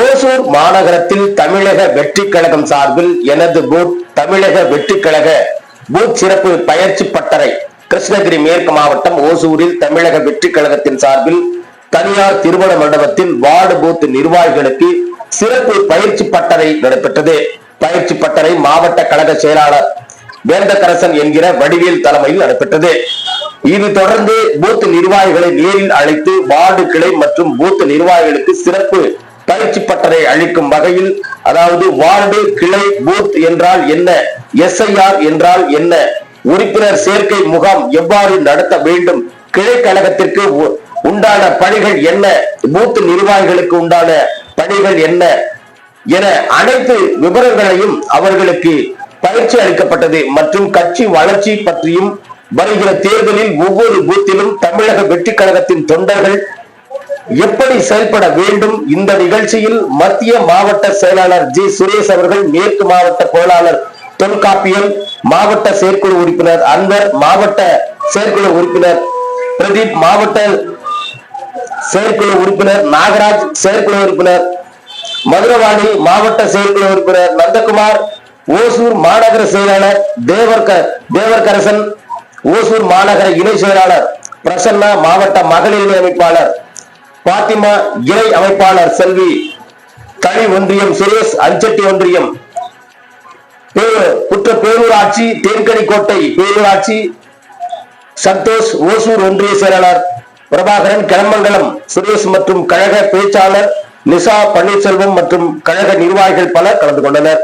ஓசூர் மாநகரத்தில் தமிழக வெற்றி கழகம் சார்பில் எனது பூத் தமிழக வெற்றி கழக பூத் சிறப்பு பயிற்சி பட்டறை கிருஷ்ணகிரி மேற்கு மாவட்டம் ஓசூரில் தமிழக வெற்றி கழகத்தின் சார்பில் தனியார் திருமண மண்டபத்தில் வார்டு பூத் நிர்வாகிகளுக்கு சிறப்பு பயிற்சி பட்டறை நடைபெற்றது. பயிற்சி பட்டறை மாவட்ட கழக செயலாளர் வேந்தக்கரசன் என்கிற வடிவேல் தலைமையில் நடைபெற்றது. இது தொடர்ந்து பூத் நிர்வாகிகளை நேரில் அழைத்து வார்டு கிளை மற்றும் பூத் நிர்வாகிகளுக்கு சிறப்பு பயிற்சி பட்டறை அளிக்கும் வகையில் அதாவது வார்டு கிளை பூத் என்றால் என்ன எஸ்ஐஆர் என்றால் என்ன உறுப்பினர் சேர்க்கை முகாம் எவ்வாறு நடத்த வேண்டும் கிளை கழகத்திற்கு உ- உண்டான பணிகள் என்ன பூத் நிர்வாகிகளுக்கு உண்டான பணிகள் என்ன என அனைத்து விவரங்களையும் அவர்களுக்கு பயிற்சி அளிக்கப்பட்டது மற்றும் கட்சி வளர்ச்சி பற்றியும் வருகிற தேர்தலில் ஒவ்வொரு பூத்திலும் தமிழக வெற்றி கழகத்தின் தொண்டர்கள் எப்படி செயல்பட வேண்டும்? இந்த நிகழ்ச்சியில் மத்திய மாவட்ட செயலாளர் ஜி. சுரேஷ் அவர்கள் மேற்கு மாவட்ட பொருளாளர் தொல்காப்பியம் மாவட்ட செயற்குழு உறுப்பினர் அன்வர் மாவட்ட செயற்குழு உறுப்பினர் பிரதீப் மாவட்ட செயற்குழு உறுப்பினர் நாகராஜ் செயற்குழு உறுப்பினர் மதுரவாணி மாவட்ட செயற்குழு உறுப்பினர் நந்தகுமார் ஓசூர் மாநகர செயலாளர் தேவர்க தேவர்கரசன் ஓசூர் மாநகர இணை செயலாளர் பிரசன்னா மாவட்ட மகளிர் இணை அமைப்பாளர் பாத்திமா இணை அமைப்பாளர் செல்வி தனி ஒன்றியம் சுரேஷ் அஞ்சட்டி ஒன்றியம் குற்ற பேரூராட்சி தேன்கனிக்கோட்டை பேரூராட்சி சந்தோஷ் ஓசூர் ஒன்றிய செயலாளர் பிரபாகரன் கிளமங்கலம் சுரேஷ் மற்றும் கழக பேச்சாளர் நிசா பன்னீர்செல்வம் மற்றும் கழக நிர்வாகிகள் பலர் கலந்து கொண்டனர்.